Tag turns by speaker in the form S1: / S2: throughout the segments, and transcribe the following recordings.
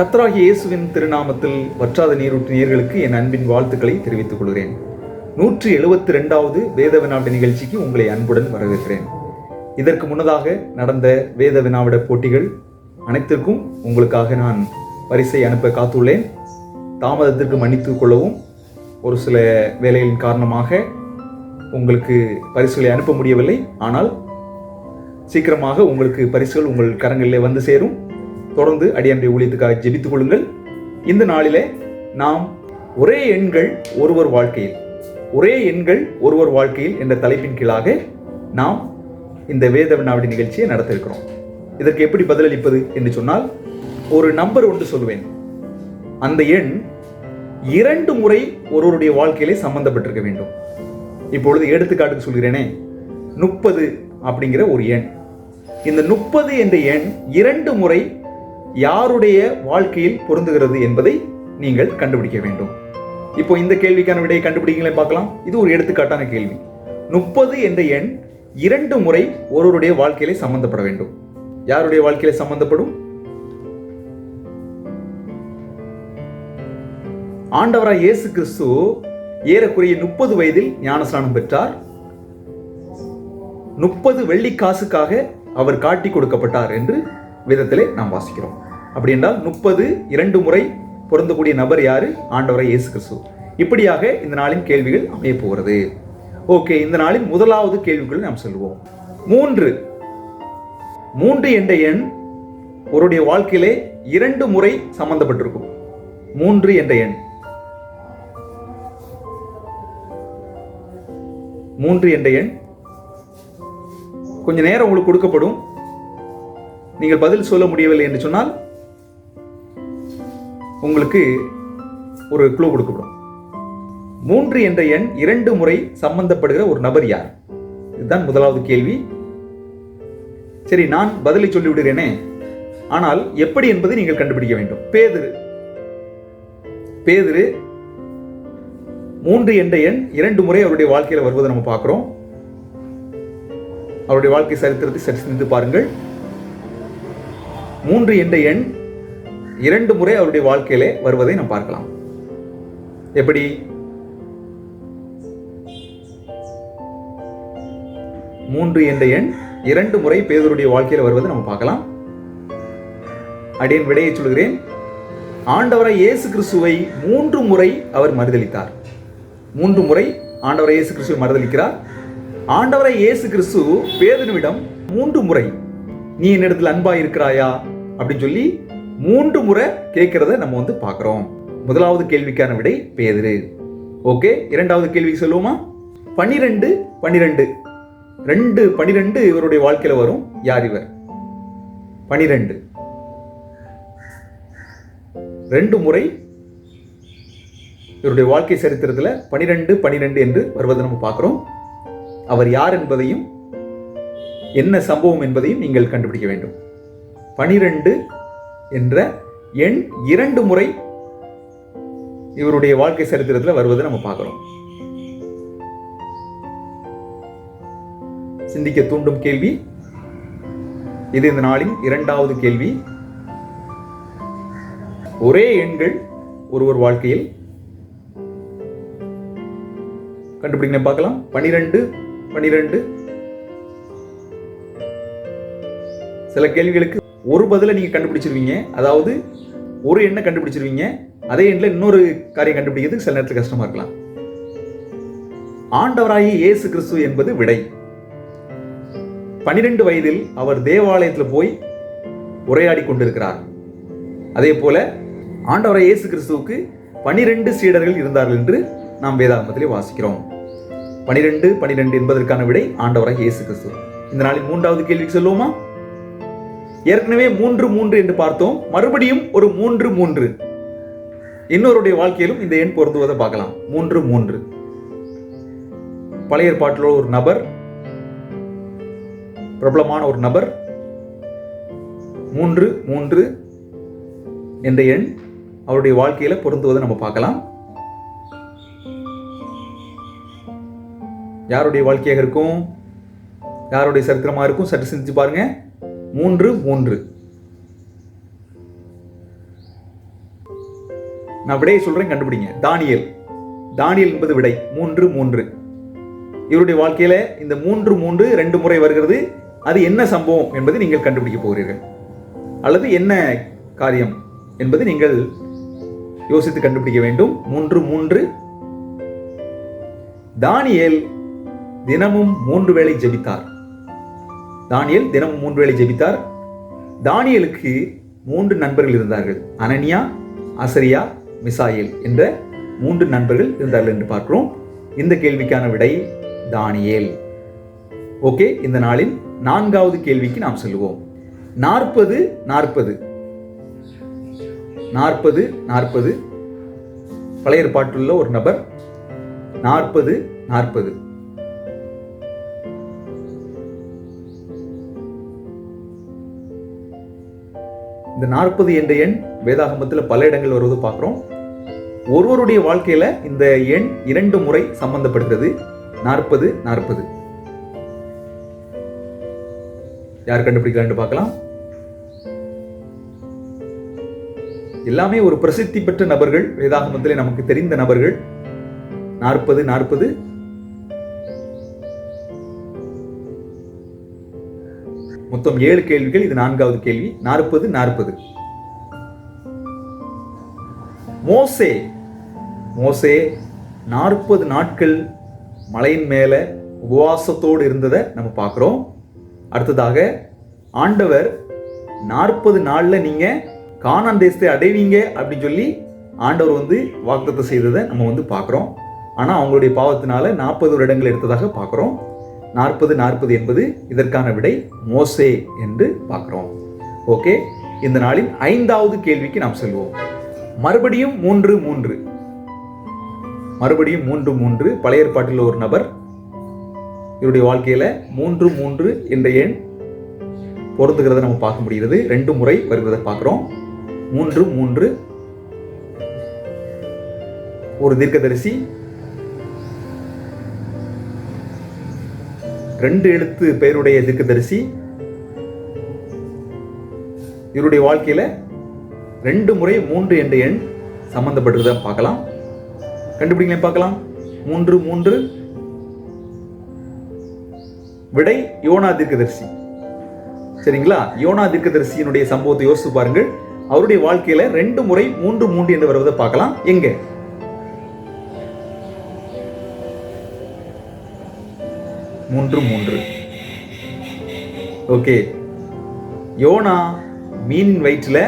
S1: கத்ராகி இயேசுவின் திருநாமத்தில் வற்றாத நீரூற்று நேயர்களுக்கு என் அன்பின் வாழ்த்துக்களை தெரிவித்துக் கொள்கிறேன். நூற்றி எழுபத்தி ரெண்டாவது வேத வினாவிட நிகழ்ச்சிக்கு உங்களை அன்புடன் வரவேற்கிறேன். இதற்கு முன்னதாக நடந்த வேத வினாவிட போட்டிகள் அனைத்திற்கும் உங்களுக்காக நான் பரிசை அனுப்ப காத்துள்ளேன். தாமதத்திற்கு மன்னித்துக் கொள்ளவும். ஒரு சில வேலைகளின் காரணமாக உங்களுக்கு பரிசுகளை அனுப்ப முடியவில்லை. ஆனால் சீக்கிரமாக உங்களுக்கு பரிசுகள் உங்கள் கரங்களிலே வந்து சேரும். தொடர்ந்து அடியனுடைய ஊழியத்துக்காக ஜெபித்துக் கொள்ளுங்கள். இந்த நாளிலே நாம் ஒரே எண்கள் ஒருவர் வாழ்க்கையில் ஒரே எண்கள் ஒருவர் வாழ்க்கையில் என்ற தலைப்பின் கீழாக நாம் இந்த வேத வினாவடி நிகழ்ச்சியை நடத்த இருக்கிறோம் இதற்கு எப்படி பதிலளிப்பது என்று சொன்னால் ஒரு நம்பர் ஒன்று சொல்லுவேன். அந்த எண் இரண்டு முறை ஒருவருடைய வாழ்க்கையிலே சம்பந்தப்பட்டிருக்க வேண்டும். இப்பொழுது எடுத்துக்காட்டுக்கு சொல்கிறேனே முப்பது அப்படிங்கிற ஒரு எண். இந்த முப்பது என்ற எண் இரண்டு முறை யாருடைய வாழ்க்கையில் பொருந்துகிறது என்பதை நீங்கள் கண்டுபிடிக்க வேண்டும். இப்போ இந்த கேள்விக்கான விடையை கண்டுபிடிங்களே பார்க்கலாம். இது ஒரு எடுத்துக்காட்டான கேள்வி. முப்பது என்ற எண் இரண்டு முறை ஒருவருடைய வாழ்க்கையிலே சம்பந்தப்பட வேண்டும். யாருடைய வாழ்க்கையில சம்பந்தப்படும்? ஆண்டவராய் இயேசு கிறிஸ்து ஏறக்குறைய முப்பது வயதில் ஞானஸ்நானம் பெற்றார். முப்பது வெள்ளி காசுக்காக அவர் காட்டி கொடுக்கப்பட்டார் என்று விதத்திலே நாம் வாசிக்கிறோம். அப்படி என்றால் முப்பது இரண்டு முறை பொருந்தக்கூடிய நபர் யாரு? ஆண்டவரை இயேசு கிறிஸ்து. இப்படியாக இந்த நாளின் கேள்விகள் அமைய போகிறது. ஓகே இந்த நாளின் முதலாவது கேள்விக்குள் நாம் செல்வோம். மூன்று. மூன்று என்ற எண் ஒருடைய வாழ்க்கையிலே இரண்டு முறை சம்பந்தப்பட்டிருக்கும். மூன்று என்ற எண். மூன்று என்ற எண். கொஞ்ச நேரம் உங்களுக்கு கொடுக்கப்படும். நீங்கள் பதில் சொல்ல முடியவில்லை என்று சொன்னால் உங்களுக்கு ஒரு குழு கொடுக்கப்படும். மூன்று என்ற எண் இரண்டு முறை சம்பந்தப்படுகிற ஒரு நபர் யார்? இதுதான் முதலாவது கேள்வி. சரி நான் பதிலை சொல்லிவிடுகிறேனே. ஆனால் எப்படி என்பதை நீங்கள் கண்டுபிடிக்க வேண்டும். பேதிரு. பேதிரு. மூன்று என்ற எண் இரண்டு முறை அவருடைய வாழ்க்கையில் வருவதை நம்ம பார்க்குறோம். அவருடைய வாழ்க்கை சரித்திரத்தை சரி சிந்தித்து பாருங்கள். மூன்று என்ற எண் இரண்டு முறை அவருடைய வாழ்க்கையிலே வருவதை நாம் பார்க்கலாம். எப்படி? மூன்று என்ற எண் இரண்டு முறை பேதருடைய வாழ்க்கையில் வருவதை நம்ம பார்க்கலாம். அடியன் விடையை சொல்கிறேன். ஆண்டவரை இயேசு கிறிஸ்துவை மூன்று முறை அவர் மறுதளித்தார். மூன்று முறை ஆண்டவரை இயேசு கிறிஸ்துவை மறுதளிக்கிறார். ஆண்டவரை இயேசு கிறிஸ்து பேதனுவிடம் மூன்று முறை நீ என்னிடத்தில் அன்பா இருக்கிறாயா? அப்படின்னு சொல்லி மூன்று முறை கேட்கிறத நம்ம வந்து பார்க்குறோம். முதலாவது கேள்விக்கான விடை பேதிரு. ஓகே இரண்டாவது கேள்விக்கு சொல்லுவோமா? பனிரெண்டு பனிரெண்டு ரெண்டு பனிரெண்டு இவருடைய வாழ்க்கையில் வரும். யார் இவர்? பனிரெண்டு ரெண்டு முறை இவருடைய வாழ்க்கை சரித்திரத்தில் பனிரெண்டு பனிரெண்டு என்று வருவதை நம்ம பார்க்குறோம். அவர் யார் என்பதையும் என்ன சம்பவம் என்பதையும் நீங்கள் கண்டுபிடிக்க வேண்டும். பனிரெண்டு என்ற எண் இரண்டு முறை இவருடைய வாழ்க்கை சரித்திரத்தில் வருவதை நம்ம பார்க்குறோம். சிந்திக்க தூண்டும் கேள்வி. இது இந்த நாளின் இரண்டாவது கேள்வி. ஒரே எண்கள் ஒருவர் வாழ்க்கையில். கண்டுபிடிக்கணும் பார்க்கலாம். பனிரெண்டு பனிரெண்டு சில கேள்விகளுக்கு ஒரு பதிலை நீங்க கண்டுபிடிச்சிருவீங்க. அதாவது ஒரு எண்ணை கண்டுபிடிச்சிருவீங்க. அதே எண்ணில் இன்னொரு காரியம் கண்டுபிடிக்கிறதுக்கு சில நேரத்தில் கஷ்டமா இருக்கலாம். ஆண்டவராகிய இயேசு கிறிஸ்து என்பது விடை. பனிரெண்டு வயதில் அவர் தேவாலயத்தில் போய் உரையாடி கொண்டிருக்கிறார். அதே போல ஆண்டவராய் இயேசு கிறிஸ்துவுக்கு பனிரெண்டு சீடர்கள் இருந்தார்கள் என்று நாம் வேதாகமத்திலே வாசிக்கிறோம். பனிரெண்டு பனிரெண்டு என்பதற்கான விடை ஆண்டவராய் இயேசு கிறிஸ்து. இந்த நாளின் மூன்றாவது கேள்விக்கு சொல்லுவோமா? ஏற்கனவே மூன்று மூன்று என்று பார்த்தோம். மறுபடியும் ஒரு மூன்று மூன்று. இன்னொருடைய வாழ்க்கையிலும் இந்த எண் பொருந்துவதை பார்க்கலாம். மூன்று மூன்று. பழைய ஏற்பாட்டில் ஒரு நபர் பிரபலமான ஒரு நபர் மூன்று மூன்று என்ற எண் அவருடைய வாழ்க்கையில பொருந்துவதை நம்ம பார்க்கலாம். யாருடைய வாழ்க்கையாக இருக்கும்? யாருடைய சரித்திரமா இருக்கும்? சற்று சிந்திச்சு பாருங்க. மூன்று மூன்று நான் விடையை சொல்றேன் கண்டுபிடிங்க. தானியல். தானியல் என்பது விடை. மூன்று மூன்று. இவருடைய வாழ்க்கையில இந்த மூன்று மூன்று ரெண்டு முறை வருகிறது. அது என்ன சம்பவம் என்பதை நீங்கள் கண்டுபிடிக்க போகிறீர்கள். அல்லது என்ன காரியம் என்பது நீங்கள் யோசித்து கண்டுபிடிக்க வேண்டும். மூன்று மூன்று. தானியல் தினமும் மூன்று வேளை ஜெபித்தார். தானியல் தினமும் மூன்று வேளை ஜெபித்தார். தானியலுக்கு மூன்று நண்பர்கள் இருந்தார்கள். அனனியா அசரியா மிசாயேல் என்ற மூன்று நண்பர்கள் இருந்தார்கள் என்று பார்க்கிறோம். இந்த கேள்விக்கான விடை தானியேல். ஓகே இந்த நாளின் நான்காவது கேள்விக்கு நாம் செல்வோம். நாற்பது நாற்பது. நாற்பது நாற்பது. பழைய ஏற்பாட்டுள்ள ஒரு நபர். நாற்பது நாற்பது. இந்த நாற்பது என்ற எண் வேதாகமத்தில் பல இடங்கள் வருவது பார்க்குறோம். ஒருவருடைய வாழ்க்கையில இந்த எண் இரண்டு முறை சம்பந்தப்படுகிறது. நாற்பது நாற்பது. யார் கண்டுபிடிக்கலான்னு பார்க்கலாம். எல்லாமே ஒரு பிரசித்தி பெற்ற நபர்கள் வேதாகமத்திலே நமக்கு தெரிந்த நபர்கள். நாற்பது நாற்பது. மொத்தம் ஏழு கேள்விகள் இது நான்காவது கேள்வி. நாற்பது நாற்பது. மோசே மோசே நாற்பது நாட்கள் மலையின் மேல உபவாசத்தோடு இருந்ததை நம்ம பார்க்குறோம். அடுத்ததாக ஆண்டவர் நாற்பது நாளில் நீங்கள் காணான் தேசத்தை அடைவீங்க அப்படின்னு சொல்லி ஆண்டவர் வந்து வாக்குத்தத்தை செய்ததை நம்ம வந்து பார்க்குறோம். ஆனால் அவங்களுடைய பாவத்தினால நாற்பது வருடங்கள் எடுத்ததாக பார்க்குறோம். நாற்பது நாற்பது என்பது இதற்கான விடை மோசே என்று பார்க்குறோம். ஓகே இந்த நாளின் ஐந்தாவது கேள்விக்கு நாம் செல்வோம். மறுபடியும் மூன்று மூன்று. மறுபடியும் மூன்று மூன்று. பழைய ஏற்பாட்டில் ஒரு நபர். இவருடைய வாழ்க்கையில் மூன்று மூன்று என்ற எண் பொருந்துகிறத நம்ம பார்க்க முடிகிறது. ரெண்டு முறை வருகிறத பார்க்குறோம். மூன்று மூன்று. ஒரு தீர்க்கதரிசி ரெண்டு எழுத்து பெயருடைய தீர்க்கதரிசி இவருடைய வாழ்க்கையில ரெண்டு முறை மூன்று என்ற எண் சம்பந்தப்பட்டிருக்கிறத பார்க்கலாம். கண்டுபிடிங்களேன் பார்க்கலாம். மூன்று மூன்று. விடை யோனா தீர்க்கதரிசி. சரிங்களா? யோனா தீர்க்கதரிசியினுடைய சம்பவத்தை யோசித்து பாருங்கள். அவருடைய வாழ்க்கையில ரெண்டு முறை மூன்று மூன்று என்று வருவதை பார்க்கலாம். எங்க? மூன்று மூன்று. ஓகே யோனா மீனின் வயிற்றில்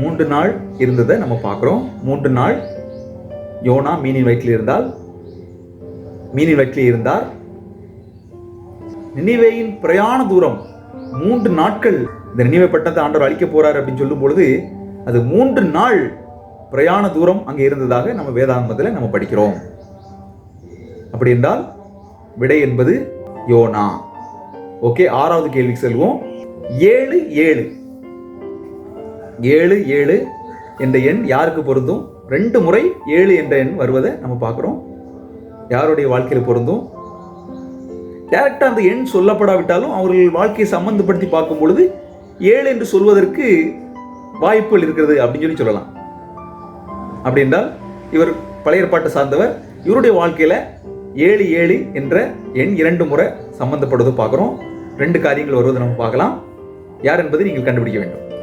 S1: மூன்று நாள் இருந்ததை நம்ம பார்க்குறோம். மூன்று நாள் யோனா மீனின் வயிற்றில் இருந்தால் மீனின் வயிற்றில் இருந்தார். நினைவையின் பிரயாண தூரம் மூன்று நாட்கள். இந்த நினைவை பட்டத்தை ஆண்டவர் அழிக்க போறார் அப்படின்னு சொல்லும் பொழுது அது மூன்று நாள் பிரயாண தூரம் அங்கே இருந்ததாக நம்ம வேதாந்தத்தில் நம்ம படிக்கிறோம். அப்படி என்றால் விடை என்பது யோனா. ஓகே ஆறாவது கேள்விக்கு செல்வோம். ஏழு ஏழு. ஏழு ஏழு என்ற எண் யாருக்கு பொருந்தும்? ரெண்டு முறை ஏழு என்ற எண் வருவதை நம்ம பார்க்குறோம். யாருடைய வாழ்க்கையில் பொருந்தும்? டேரக்டாக அந்த எண் சொல்லப்படாவிட்டாலும் அவர்கள் வாழ்க்கையை சம்மந்தப்படுத்தி பார்க்கும் பொழுது ஏழு என்று சொல்வதற்கு வாய்ப்புகள் இருக்கிறது அப்படின்னு சொல்லி சொல்லலாம். அப்படி என்றால் இவர் பழைய ஏற்பாட்டை சார்ந்தவர். இவருடைய வாழ்க்கையில் ஏழு ஏழு என்ற எண் இரண்டு முறை சம்பந்தப்படுவது பார்க்குறோம். ரெண்டு காரியங்கள் வருவதை நம்ம பார்க்கலாம். யார் என்பதை நீங்கள் கண்டுபிடிக்க வேண்டும்.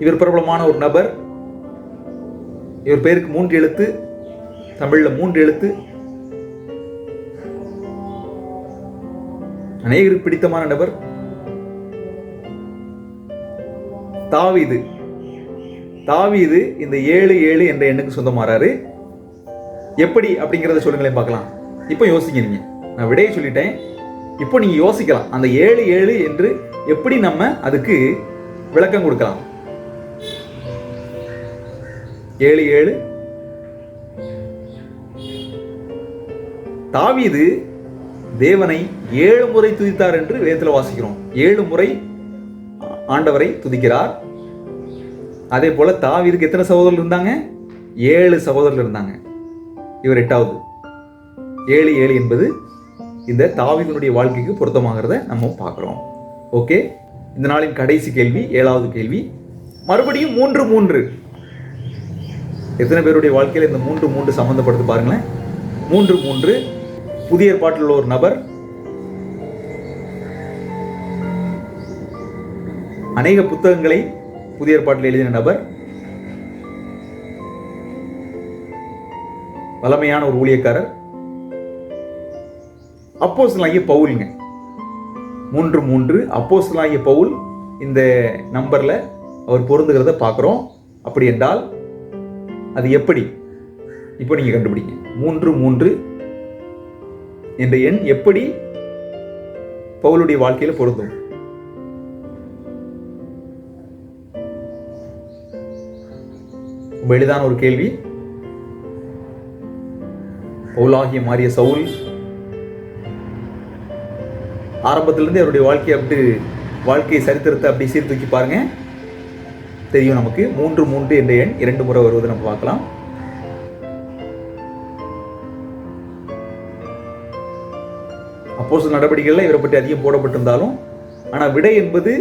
S1: இவர் பிரபலமான ஒரு நபர். இவர் பேருக்கு மூன்று எழுத்து தமிழில் மூன்று எழுத்து. அநேகருக்கு பிடித்தமான நபர். தாவிது. தாவிது இந்த ஏழு ஏழு என்ற எண்ணுக்கு சொந்தமாறாரு. எப்படி அப்படிங்கிறத சொல்லுங்களேன் பார்க்கலாம். இப்போ யோசிங்க நீங்க நான் விடையை சொல்லிட்டேன். இப்போ நீங்க யோசிக்கலாம். அந்த ஏழு ஏழு என்று எப்படி நம்ம அதுக்கு விளக்கம் கொடுக்கலாம்? ஏழு ஏழு. தாவீது தேவனை ஏழு முறை துதித்தார் என்று வேதத்தில் வாசிக்கிறோம். ஏழு முறை ஆண்டவரை துதிக்கிறார். அதே போல தாவீதுக்கு எத்தனை சகோதரர் இருந்தாங்க? ஏழு சகோதரர்கள் இருந்தாங்க. இவர் எட்டாவது. ஏழு ஏழு என்பது இந்த தாவிதனுடைய வாழ்க்கைக்கு பொருத்தமாகிறத நம்ம பார்க்குறோம். ஓகே? இந்த நாளின் கடைசி கேள்வி ஏழாவது கேள்வி. மறுபடியும் மூன்று மூன்று. எத்தனை பேருடைய வாழ்க்கையில் இந்த மூன்று மூன்று சம்மந்தப்படுத்து பாருங்களேன். மூன்று மூன்று. புதிய ஏற்பாட்டில் உள்ள ஒரு நபர். அநேக புத்தகங்களை புதிய ஏற்பாட்டில் எழுதின நபர். வளமையான ஒரு ஊழியக்காரர். அப்போஸ்தலனாகிய பவுலுங்க. மூன்று மூன்று அப்போஸ்தலனாகிய பவுல் இந்த நம்பரில் அவர் பொருந்துகிறத பார்க்குறோம். அப்படி என்றால் அது எப்படி? இப்போ நீங்கள் கண்டுபிடிங்க. மூன்று மூன்று என்ற எண் எப்படி பவுலுடைய வாழ்க்கையில் பொருந்தும்? ரொம்ப எளிதான ஒரு கேள்வி. பவுலாகிய மாறிய சவுல் ஆரம்பத்திலிருந்து அவருடைய வாழ்க்கையை அப்படி வாழ்க்கை சரித்திரத்தை அப்படி சீர்தூக்கி பாருங்க. தெரியும் நமக்கு மூன்று மூன்று என்ற எண் இரண்டு முறை வருவதை நம்ம பார்க்கலாம். அப்போஸ்தல நடவடிக்கைகளில் இவரை பற்றி அதிகம் போடப்பட்டிருந்தாலும் ஆனால் விடை என்பது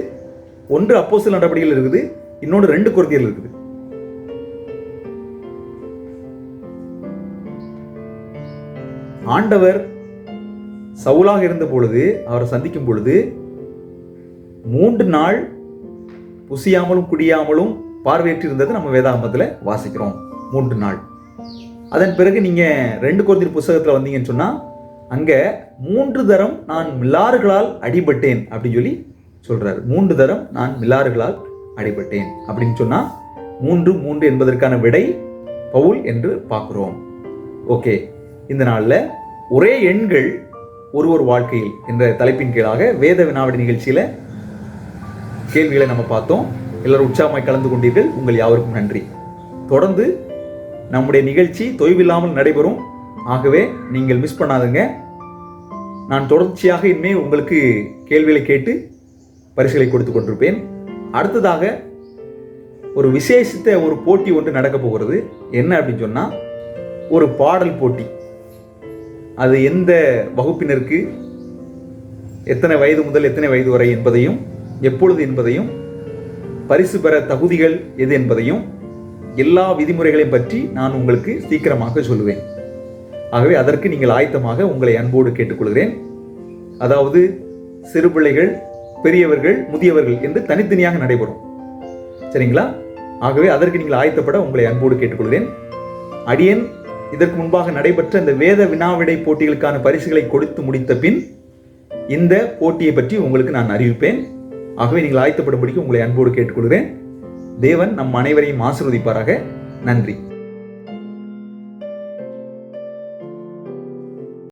S1: ஒன்று அப்போஸ்தல நடவடிக்கைகள் இருக்குது இன்னொன்று ரெண்டு குருதிகள் இருக்குது. ஆண்டவர் சவுலாக இருந்த பொழுது அவரை சந்திக்கும் பொழுது மூன்று நாள் புசியாமலும் குடியாமலும் பார்வையற்றிருந்ததை நம்ம வேதாகமத்தில் வாசிக்கிறோம். மூன்று நாள். அதன் பிறகு நீங்கள் ரெண்டு குழந்தை புஸ்தகத்தில் வந்தீங்கன்னு சொன்னால் அங்கே மூன்று தரம் நான் மில்லாறுகளால் அடிபட்டேன் அப்படின்னு சொல்லி சொல்கிறார் மூன்று தரம் நான் மில்லாறுகளால் அடிபட்டேன் அப்படின்னு சொன்னால் மூன்று மூன்று என்பதற்கான விடை பவுல் என்று பார்க்குறோம். ஓகே இந்த நாளில் ஒரே எண்கள் ஒரு ஒரு வாழ்க்கையில் என்ற தலைப்பின் கீழாக வேத வினாவடி நிகழ்ச்சியில் கேள்விகளை நம்ம பார்த்தோம். எல்லாரும் உற்சாகமாய் கலந்து கொண்டீர்கள். உங்கள் யாவருக்கும் நன்றி. தொடர்ந்து நம்முடைய நிகழ்ச்சி தொய்வில்லாமல் நடைபெறும். ஆகவே நீங்கள் மிஸ் பண்ணாதுங்க. நான் தொடர்ச்சியாக இனிமேல் உங்களுக்கு கேள்விகளை கேட்டு பரிசுகளை கொடுத்து கொண்டிருப்பேன். அடுத்ததாக ஒரு விசேஷித்த ஒரு போட்டி ஒன்று நடக்க போகிறது. என்ன அப்படின்னு சொன்னால் ஒரு பாடல் போட்டி. அது எந்த வகுப்பினருக்கு எத்தனை வயது முதல் எத்தனை வயது வரை என்பதையும் எப்பொழுது என்பதையும் பரிசு பெற தகுதிகள் எது என்பதையும் எல்லா விதிமுறைகளையும் பற்றி நான் உங்களுக்கு சீக்கிரமாக சொல்லுவேன். ஆகவே அதற்கு நீங்கள் ஆயத்தமாக உங்களை அன்போடு கேட்டுக்கொள்கிறேன். அதாவது சிறு பிள்ளைகள் பெரியவர்கள் முதியவர்கள் என்று தனித்தனியாக நடைபெறும். சரிங்களா? ஆகவே அதற்கு நீங்கள் ஆயத்தப்பட உங்களை அன்போடு கேட்டுக்கொள்கிறேன். அடியேன் இதற்கு முன்பாக நடைபெற்ற இந்த வேத வினாவிடை போட்டிகளுக்கான பரிசுகளை கொடுத்து முடித்த பின் இந்த போட்டியை பற்றி உங்களுக்கு நான் அறிவிப்பேன். ஆகவே நீங்கள் ஆயத்தப்படும்படிக்கு உங்களை அன்போடு கேட்டுக்கொள்கிறேன். தேவன் நம் அனைவரையும் ஆசிர்வதிப்பாராக. நன்றி.